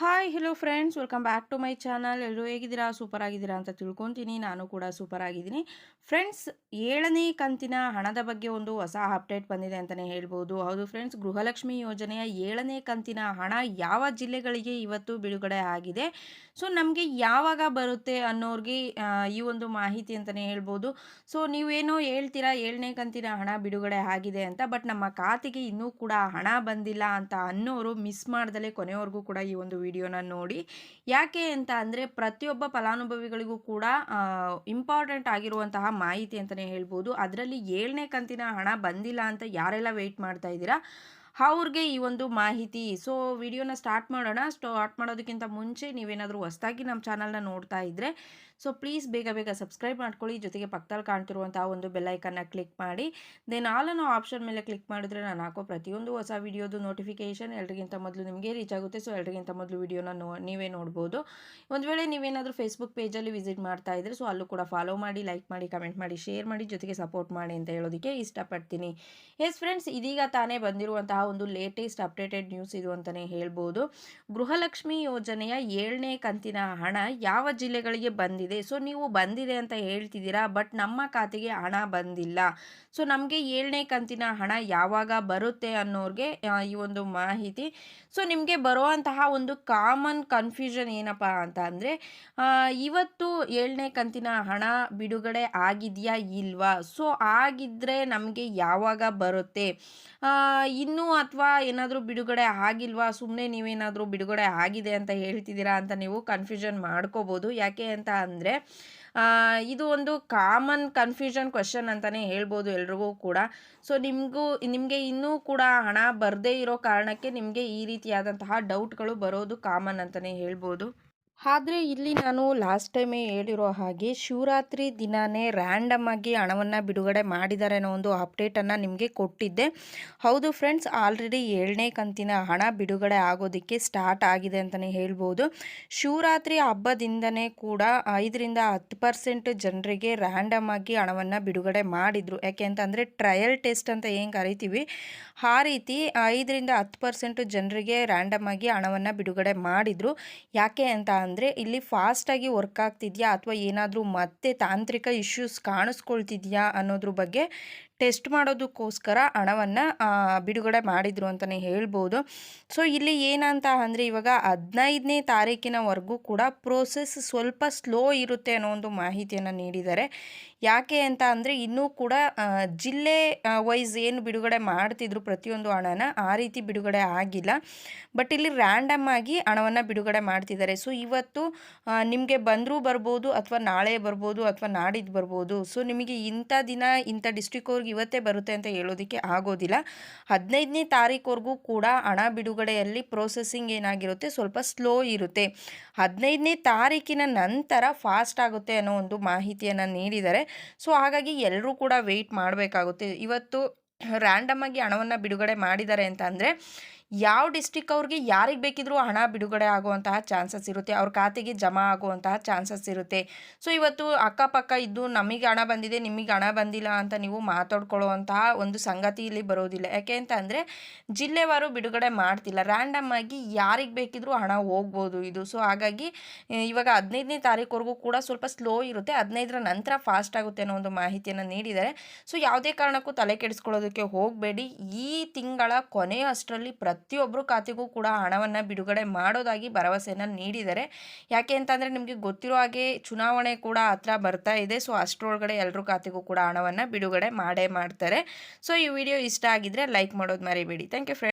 Hi hello friends welcome back to my channel ಎಲ್ಲರೂ ಹೇಗಿದ್ದೀರಾ? Super ಆಗಿದ್ದೀರಾ ಅಂತ ತಿಳ್ಕೊತೀನಿ. ನಾನು ಕೂಡ ಸೂಪರ್ ಆಗಿದ್ದೀನಿ ಫ್ರೆಂಡ್ಸ್ ಏಳನೇ ಕಂತಿನ ಹಣದ ಬಗ್ಗೆ ಒಂದು ಹೊಸ ಅಪ್ಡೇಟ್ ಬಂದಿದೆ ಅಂತಲೇ ಹೇಳ್ಬೋದು. ಹೌದು ಫ್ರೆಂಡ್ಸ್ ಗೃಹಲಕ್ಷ್ಮಿ ಯೋಜನೆಯ ಏಳನೇ ಕಂತಿನ ಹಣ ಯಾವ ಜಿಲ್ಲೆಗಳಿಗೆ ಇವತ್ತು ಬಿಡುಗಡೆ ಆಗಿದೆ? ಸೊ ನಮಗೆ ಯಾವಾಗ ಬರುತ್ತೆ ಅನ್ನೋರಿಗೆ ಈ ಒಂದು ಮಾಹಿತಿ ಅಂತಲೇ ಹೇಳ್ಬೋದು. ಸೊ ನೀವೇನೋ ಹೇಳ್ತೀರಾ, ಏಳನೇ ಕಂತಿನ ಹಣ ಬಿಡುಗಡೆ ಆಗಿದೆ ಅಂತ ಬಟ್ ನಮ್ಮ ಖಾತೆಗೆ ಇನ್ನೂ ಕೂಡ ಹಣ ಬಂದಿಲ್ಲ ಅಂತ ಅನ್ನೋರು ಮಿಸ್ ಮಾಡ್ದಲೇ ಕೊನೆಯವರೆಗೂ ಕೂಡ ಈ ಒಂದು ವಿಡಿಯೋನ ನೋಡಿ. ಯಾಕೆ ಅಂತ ಅಂದರೆ ಪ್ರತಿಯೊಬ್ಬ ಫಲಾನುಭವಿಗಳಿಗೂ ಕೂಡ ಇಂಪಾರ್ಟೆಂಟ್ ಆಗಿರುವಂತಹ ಮಾಹಿತಿ ಅಂತಲೇ ಹೇಳ್ಬೋದು. ಅದರಲ್ಲಿ ಏಳನೇ ಕಂತಿನ ಹಣ ಬಂದಿಲ್ಲ ಅಂತ ಯಾರೆಲ್ಲ ವೆಯ್ಟ್ ಮಾಡ್ತಾ ಇದ್ದೀರಾ? ಅವ್ರಿಗೆ ಈ ಒಂದು ಮಾಹಿತಿ. ಸೊ ವಿಡಿಯೋನ ಸ್ಟಾರ್ಟ್ ಮಾಡೋಣ. ಸ್ಟಾರ್ಟ್ ಮಾಡೋದಕ್ಕಿಂತ ಮುಂಚೆ ನೀವೇನಾದರೂ ಹೊಸದಾಗಿ ನಮ್ಮ ಚಾನಲ್ನ ನೋಡ್ತಾ ಇದ್ದರೆ ಸೊ ಪ್ಲೀಸ್ ಬೇಗ ಬೇಗ ಸಬ್ಸ್ಕ್ರೈಬ್ ಮಾಡ್ಕೊಳ್ಳಿ. ಜೊತೆಗೆ ಪಕ್ಕದಲ್ಲಿ ಕಾಣ್ತಿರುವಂಥ ಒಂದು ಬೆಲ್ಲೈಕನ್ನ ಕ್ಲಿಕ್ ಮಾಡಿ. ದೆನ್ ಆಲ್ ಅನ್ನೋ ಆಪ್ಷನ್ ಮೇಲೆ ಕ್ಲಿಕ್ ಮಾಡಿದ್ರೆ ನಾನು ಹಾಕೋ ಪ್ರತಿಯೊಂದು ಹೊಸ ವಿಡಿಯೋದು ನೋಟಿಫಿಕೇಶನ್ ಎಲ್ರಿಗಿಂತ ಮೊದಲು ನಿಮಗೆ ರೀಚ್ ಆಗುತ್ತೆ. ಸೊ ಎಲ್ರಿಗಿಂತ ಮೊದಲು ವಿಡಿಯೋನ ನೀವೇ ನೋಡ್ಬೋದು. ಒಂದು ವೇಳೆ ನೀವೇನಾದರೂ ಫೇಸ್ಬುಕ್ ಪೇಜಲ್ಲಿ ವಿಸಿಟ್ ಮಾಡ್ತಾ ಇದ್ದರೆ ಸೊ ಅಲ್ಲೂ ಕೂಡ ಫಾಲೋ ಮಾಡಿ ಲೈಕ್ ಮಾಡಿ ಕಮೆಂಟ್ ಮಾಡಿ ಶೇರ್ ಮಾಡಿ, ಜೊತೆಗೆ ಸಪೋರ್ಟ್ ಮಾಡಿ ಅಂತ ಹೇಳೋದಕ್ಕೆ ಇಷ್ಟಪಡ್ತೀನಿ. ಎಸ್ ಫ್ರೆಂಡ್ಸ್ ಇದೀಗ ತಾನೇ ಬಂದಿರುವಂತಹ ಒಂದು ಲೇಟೆಸ್ಟ್ ಅಪ್ಡೇಟೆಡ್ ನ್ಯೂಸ್ ಇದು ಅಂತಲೇ ಹೇಳ್ಬೋದು. ಗೃಹಲಕ್ಷ್ಮಿ ಯೋಜನೆಯ ಏಳನೇ ಕಂತಿನ ಹಣ ಯಾವ ಜಿಲ್ಲೆಗಳಿಗೆ ಬಂದಿದೆ? ಸೊ ನೀವು ಬಂದಿದೆ ಅಂತ ಹೇಳ್ತಿದ್ದೀರಾ ಬಟ್ ನಮ್ಮ ಖಾತೆಗೆ ಹಣ ಬಂದಿಲ್ಲ. ಸೊ ನಮಗೆ ಏಳನೇ ಕಂತಿನ ಹಣ ಯಾವಾಗ ಬರುತ್ತೆ ಅನ್ನೋರಿಗೆ ಈ ಒಂದು ಮಾಹಿತಿ. ಸೊ ನಿಮಗೆ ಬರುವಂತಹ ಒಂದು ಕಾಮನ್ ಕನ್ಫ್ಯೂಷನ್ ಏನಪ್ಪ ಅಂತ ಅಂದರೆ ಇವತ್ತು ಏಳನೇ ಕಂತಿನ ಹಣ ಬಿಡುಗಡೆ ಆಗಿದೆಯಾ ಇಲ್ವಾ? ಸೊ ಆಗಿದ್ದರೆ ನಮಗೆ ಯಾವಾಗ ಬರುತ್ತೆ? ಇನ್ನೂ ಅಥವಾ ಏನಾದರೂ ಬಿಡುಗಡೆ ಆಗಿಲ್ವಾ? ಸುಮ್ಮನೆ ನೀವೇನಾದರೂ ಬಿಡುಗಡೆ ಆಗಿದೆ ಅಂತ ಹೇಳ್ತಿದ್ದೀರಾ ಅಂತ ನೀವು ಕನ್ಫ್ಯೂಷನ್ ಮಾಡ್ಕೋಬೋದು. ಯಾಕೆ ಅಂತ ಅಂದರೆ ಇದು ಒಂದು ಕಾಮನ್ ಕನ್ಫ್ಯೂಷನ್ ಕ್ವಶನ್ ಅಂತಲೇ ಹೇಳ್ಬೋದು ಎಲ್ರಿಗೂ ಕೂಡ. ಸೊ ನಿಮಗೂ, ನಿಮಗೆ ಇನ್ನೂ ಕೂಡ ಹಣ ಬರದೇ ಇರೋ ಕಾರಣಕ್ಕೆ ನಿಮಗೆ ಈ ರೀತಿಯಾದಂತಹ ಡೌಟ್ಗಳು ಬರೋದು ಕಾಮನ್ ಅಂತಲೇ ಹೇಳ್ಬೋದು. ಆದರೆ ಇಲ್ಲಿ ನಾನು ಲಾಸ್ಟ್ ಟೈಮೇ ಹೇಳಿರೋ ಹಾಗೆ ಶಿವರಾತ್ರಿ ದಿನವೇ ರ್ಯಾಂಡಮ್ ಆಗಿ ಹಣವನ್ನು ಬಿಡುಗಡೆ ಮಾಡಿದ್ದಾರೆ ಅನ್ನೋ ಒಂದು ಅಪ್ಡೇಟನ್ನು ನಿಮಗೆ ಕೊಟ್ಟಿದ್ದೆ. ಹೌದು ಫ್ರೆಂಡ್ಸ್ ಆಲ್ರೆಡಿ ಏಳನೇ ಕಂತಿನ ಹಣ ಬಿಡುಗಡೆ ಆಗೋದಕ್ಕೆ ಸ್ಟಾರ್ಟ್ ಆಗಿದೆ ಅಂತಲೇ ಹೇಳ್ಬೋದು. ಶಿವರಾತ್ರಿ ಹಬ್ಬದಿಂದನೇ ಕೂಡ ಐದರಿಂದ ಹತ್ತು ಪರ್ಸೆಂಟ್ ಜನರಿಗೆ ರ್ಯಾಂಡಮ್ ಆಗಿ ಹಣವನ್ನು ಬಿಡುಗಡೆ ಮಾಡಿದರು. ಯಾಕೆ ಅಂತಂದರೆ ಟ್ರಯಲ್ ಟೆಸ್ಟ್ ಅಂತ ಏನು ಕರಿತೀವಿ? ಆ ರೀತಿ ಐದರಿಂದ ಹತ್ತು ಪರ್ಸೆಂಟ್ ಜನರಿಗೆ ರ್ಯಾಂಡಮ್ ಆಗಿ ಹಣವನ್ನು ಬಿಡುಗಡೆ ಮಾಡಿದರು. ಯಾಕೆ ಅಂತ ಅಂದರೆ ಇಲ್ಲಿ ಫಾಸ್ಟಾಗಿ ವರ್ಕ್ ಆಗ್ತಿದೆಯಾ? ಅಥವಾ ಏನಾದರೂ ಮತ್ತೆ ತಾಂತ್ರಿಕ ಇಶ್ಯೂಸ್ ಕಾಣಿಸ್ಕೊಳ್ತಿದೆಯಾ ಅನ್ನೋದ್ರ ಬಗ್ಗೆ ಟೆಸ್ಟ್ ಮಾಡೋದಕ್ಕೋಸ್ಕರ ಹಣವನ್ನು ಬಿಡುಗಡೆ ಮಾಡಿದರು ಅಂತಲೇ ಹೇಳ್ಬೋದು. ಸೊ ಇಲ್ಲಿ ಏನಂತ ಅಂದರೆ ಇವಾಗ ಹದಿನೈದನೇ ತಾರೀಕಿನವರೆಗೂ ಕೂಡ ಪ್ರೋಸೆಸ್ ಸ್ವಲ್ಪ ಸ್ಲೋ ಇರುತ್ತೆ ಅನ್ನೋ ಒಂದು ಮಾಹಿತಿಯನ್ನು ನೀಡಿದ್ದಾರೆ. ಯಾಕೆ ಅಂತ ಅಂದರೆ ಇನ್ನೂ ಕೂಡ ಜಿಲ್ಲೆ ವೈಸ್ ಏನು ಬಿಡುಗಡೆ ಮಾಡ್ತಿದ್ರು ಪ್ರತಿಯೊಂದು ಹಣನ ಆ ರೀತಿ ಬಿಡುಗಡೆ ಆಗಿಲ್ಲ. ಬಟ್ ಇಲ್ಲಿ ರ್ಯಾಂಡಮ್ ಆಗಿ ಹಣವನ್ನು ಬಿಡುಗಡೆ ಮಾಡ್ತಿದ್ದಾರೆ. ಸೊ ಇವತ್ತು ನಿಮಗೆ ಬಂದರೂ ಬರ್ಬೋದು ಅಥವಾ ನಾಳೆ ಬರ್ಬೋದು ಅಥವಾ ನಾಡಿದ್ದು ಬರ್ಬೋದು. ಸೊ ನಿಮಗೆ ಇಂಥ ದಿನ, ಇಂಥ ಡಿಸ್ಟಿಕ್ ಅವ್ರಿಗೆ ಇವತ್ತೇ ಬರುತ್ತೆ ಅಂತ ಹೇಳೋದಕ್ಕೆ ಆಗೋದಿಲ್ಲ. ಹದಿನೈದನೇ ತಾರೀಕುವರೆಗೂ ಕೂಡ ಹಣ ಬಿಡುಗಡೆಯಲ್ಲಿ ಪ್ರೋಸೆಸಿಂಗ್ ಏನಾಗಿರುತ್ತೆ? ಸ್ವಲ್ಪ ಸ್ಲೋ ಇರುತ್ತೆ. ಹದಿನೈದನೇ ತಾರೀಕಿನ ನಂತರ ಫಾಸ್ಟ್ ಆಗುತ್ತೆ ಅನ್ನೋ ಒಂದು ಮಾಹಿತಿಯನ್ನು ನೀಡಿದ್ದಾರೆ. ಸೊ ಹಾಗಾಗಿ ಎಲ್ಲರೂ ಕೂಡ ವೆಯ್ಟ್ ಮಾಡಬೇಕಾಗುತ್ತೆ. ಇವತ್ತು ರ್ಯಾಂಡಮ್ ಆಗಿ ಹಣವನ್ನು ಬಿಡುಗಡೆ ಮಾಡಿದ್ದಾರೆ ಅಂತ ಅಂದರೆ ಯಾವ ಡಿಸ್ಟಿಕ್ ಅವ್ರಿಗೆ ಯಾರಿಗೆ ಬೇಕಿದ್ರೂ ಹಣ ಬಿಡುಗಡೆ ಆಗುವಂತಹ ಚಾನ್ಸಸ್ ಇರುತ್ತೆ, ಅವ್ರ ಖಾತೆಗೆ ಜಮಾ ಆಗುವಂತಹ ಚಾನ್ಸಸ್ ಇರುತ್ತೆ. ಸೊ ಇವತ್ತು ಅಕ್ಕಪಕ್ಕ ಇದ್ದು ನಮಗೆ ಹಣ ಬಂದಿದೆ, ನಿಮಗೆ ಹಣ ಬಂದಿಲ್ಲ ಅಂತ ನೀವು ಮಾತಾಡ್ಕೊಳ್ಳುವಂತಹ ಒಂದು ಸಂಗತಿ ಇಲ್ಲಿ ಬರೋದಿಲ್ಲ. ಯಾಕೆ ಅಂತ ಅಂದರೆ, ಜಿಲ್ಲೆವಾರು ಬಿಡುಗಡೆ ಮಾಡ್ತಿಲ್ಲ. ರ್ಯಾಂಡಮ್ ಆಗಿ ಯಾರಿಗೆ ಬೇಕಿದ್ರೂ ಹಣ ಹೋಗ್ಬೋದು ಇದು. ಸೊ ಹಾಗಾಗಿ ಇವಾಗ ಹದಿನೈದನೇ ತಾರೀಕುವರೆಗೂ ಕೂಡ ಸ್ವಲ್ಪ ಸ್ಲೋ ಇರುತ್ತೆ. ಹದಿನೈದರ ನಂತರ ಫಾಸ್ಟ್ ಆಗುತ್ತೆ ಅನ್ನೋ ಒಂದು ಮಾಹಿತಿಯನ್ನು ನೀಡಿದ್ದಾರೆ. ಸೊ ಯಾವುದೇ ಕಾರಣಕ್ಕೂ ತಲೆ ಕೆಡಿಸ್ಕೊಳ್ಳೋದಕ್ಕೆ ಹೋಗಬೇಡಿ. ಈ ತಿಂಗಳ ಕೊನೆಯ ಅಷ್ಟರಲ್ಲಿ ಪ್ರತಿ ಪ್ರತಿಯೊಬ್ಬರು ಖಾತೆಗೂ ಕೂಡ ಹಣವನ್ನು ಬಿಡುಗಡೆ ಮಾಡೋದಾಗಿ ಭರವಸೆಯನ್ನು ನೀಡಿದ್ದಾರೆ. ಯಾಕೆ ಅಂತಂದರೆ ನಿಮಗೆ ಗೊತ್ತಿರೋ ಹಾಗೆ ಚುನಾವಣೆ ಕೂಡ ಹತ್ರ ಬರ್ತಾ ಇದೆ. ಸೊ, ಅಷ್ಟರೊಳಗಡೆ ಎಲ್ಲರೂ ಖಾತೆಗೂ ಕೂಡ ಹಣವನ್ನು ಬಿಡುಗಡೆ ಮಾಡೇ ಮಾಡ್ತಾರೆ. ಸೊ, ಈ ವಿಡಿಯೋ ಇಷ್ಟ ಆಗಿದ್ರೆ ಲೈಕ್ ಮಾಡೋದು ಮರಿಬೇಡಿ. Thank you